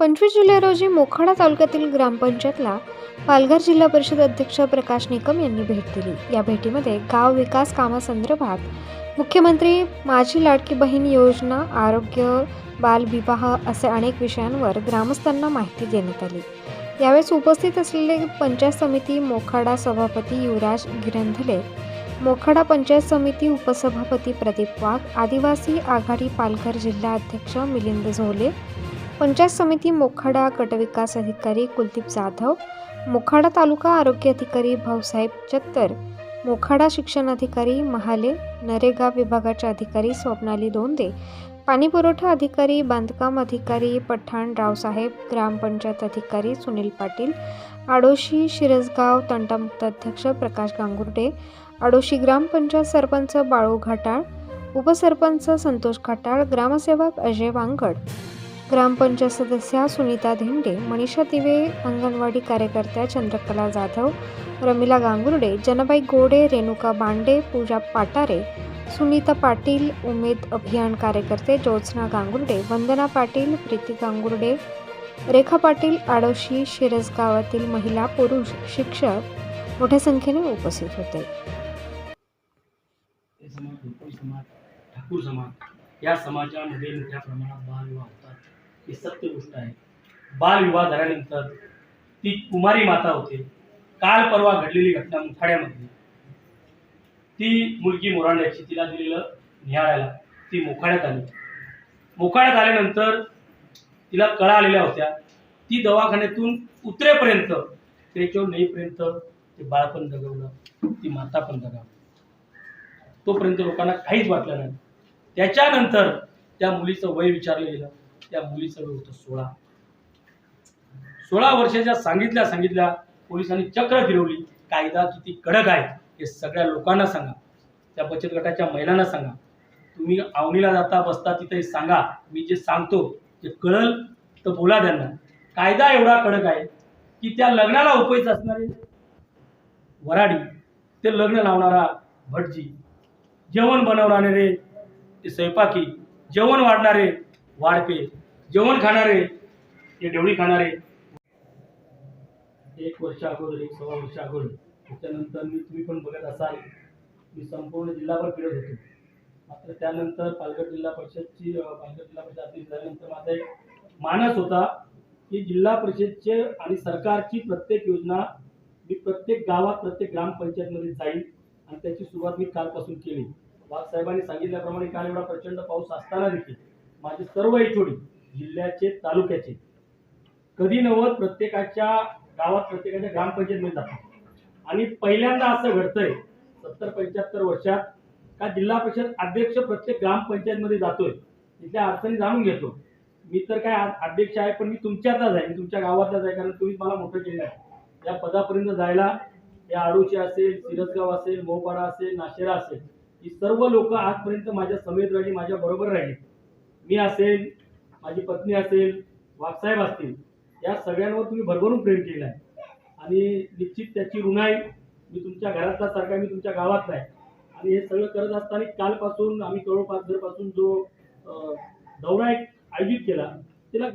पंचवीस जुलै रोजी मोखाडा तालुक्यातील ग्रामपंचायतला पालघर जिल्हा परिषद अध्यक्ष प्रकाश निकम यांनी भेट दिली. या भेटीमध्ये गाव विकास कामासंदर्भात मुख्यमंत्री माझी लाडकी बहीण योजना आरोग्य बालविवाह असे अनेक विषयांवर ग्रामस्थांना माहिती देण्यात आली. यावेळेस उपस्थित असलेले पंचायत समिती मोखाडा सभापती युवराज गिरंधले मोखाडा पंचायत समिती उपसभापती प्रदीप वाघ आदिवासी आघाडी पालघर जिल्हा अध्यक्ष मिलिंद झोले पंचायत समिती मोखाडा गटविकास अधिकारी कुलदीप जाधव मोखाडा तालुका आरोग्य अधिकारी भाऊसाहेब चत्तर मोखाडा शिक्षण अधिकारी महाले नरेगा विभागाचे अधिकारी स्वप्नाली दोंदे पाणीपुरवठा अधिकारी बांधकाम अधिकारी पठाण रावसाहेब ग्रामपंचायत अधिकारी सुनील पाटील आडोशी शिरसगाव तंटामुक्त अध्यक्ष प्रकाश गांगुर्डे आडोशी ग्रामपंचायत सरपंच बाळू घाटाळ उपसरपंच संतोष घाटाळ ग्रामसेवक अजय वांगड. ग्रामपंचायत सदस्या सुनीता धेंडे मनीषा दिवे अंगणवाडी कार्यकर्त्या चंद्रकला जाधव रमिला गांगुर्डे जनबाई गोडे रेणुका बांडे पूजा पाटारे सुनीता पाटील उमेद अभियान कार्यकर्ते ज्योत्स्ना गांगुर्डे वंदना पाटील प्रीती गांगुर्डे रेखा पाटील आडोशी शिरस गावातील महिला पुरुष शिक्षक मोठ्या संख्येने उपस्थित होते. समाज समाज ठाकूर समाज या समाजामध्ये मोठ्या प्रमाणात बालविवाह होतात ही सत्य गोष्ट आहे. बालविवाह झाल्यानंतर ती कुमारी माता होते. काल परवा घडलेली घटना मुखाड्यामध्ये. ती मुलगी मोरांड्याची तिला दिलेलं निहाळायला ती मोखाड्यात आली. मोखाड्यात आल्यानंतर तिला कळा आलेल्या होत्या. ती दवाखान्यातून उतरेपर्यंत त्याच्यावर नेईपर्यंत ते बाळ पण जगवलं ती माता पण जगावली तोपर्यंत लोकांना काहीच वाटलं नाही. त्याच्यानंतर त्या मुलीचं वय विचारलं गेलं. त्या मुलीचं वय होतं सोळा. सोळा वर्षाच्या सांगितल्या सांगितल्या पोलिसांनी चक्र फिरवली. कायदा किती कडक आहे हे सगळ्या लोकांना सांगा. त्या बचत गटाच्या महिलांना सांगा. तुम्ही आवणीला जाता बसता तिथे सांगा. मी जे सांगतो ते कळल तर बोला त्यांना. कायदा एवढा कडक आहे की त्या लग्नाला उपयुक्त असणारे वराडी ते लग्न लावणारा भटजी जेवण बनवणारे ते स्वयंपाकी जेवण वाढणारे वाढपे जेवण खाणारे ते डेवळी खाणारे एक वर्ष अगोदर एक सव्वा वर्ष अगोदर त्याच्यानंतर मी तुम्ही पण बघत असाल मी संपूर्ण जिल्हाभर फिरत होतो. मात्र त्यानंतर पालघर जिल्हा परिषदची पालघर जिल्हा परिषद अध्यक्ष झाल्यानंतर माझा एक मानस होता की जिल्हा परिषदचे आणि सरकारची प्रत्येक योजना मी प्रत्येक गावात प्रत्येक ग्रामपंचायतमध्ये जाईल आणि त्याची सुरुवात मी कालपासून केली. बाबासाहेबांनी सांगितल्याप्रमाणे काल एवढा प्रचंड पाऊस असताना देखील माझे सर्व एचओडी जिल्ह्याचे तालुक्याचे. कधी नव्हत प्रत्येकाच्या गावात प्रत्येकाच्या ग्रामपंचायतमध्ये जातात. आणि पहिल्यांदा असं घडतंय सत्तर पंच्याहत्तर वर्षात का जिल्हा परिषद अध्यक्ष प्रत्येक ग्रामपंचायतमध्ये जातोय तिथल्या अडचणी जाणून घेतो. मी तर काय अध्यक्ष आहे पण मी तुमच्यातलाच आहे मी तुमच्या गावातलाच आहे कारण तुम्ही मला मोठं केलं आहे. या पदापर्यंत जायला हे आडोशी असेल सिरसगाव असेल मोहपाडा असेल नाशेरा असेल ही सर्व लोक आजपर्यंत माझ्या समेत राहिली माझ्या बरोबर राहिली. मी असेल माझी पत्नी असेल वाघसाहेब असतील या सगळ्यांवर तुम्ही भरभरून प्रेम केलं आहे. आणि निश्चित त्याची ऋण मी तुमच्या घरातला सारखा मी तुमच्या गावातला आहे. आणि हे सगळं करत असताना कालपासून आम्ही कळोपाचघरपासून जो दौरा एक आयोजित केला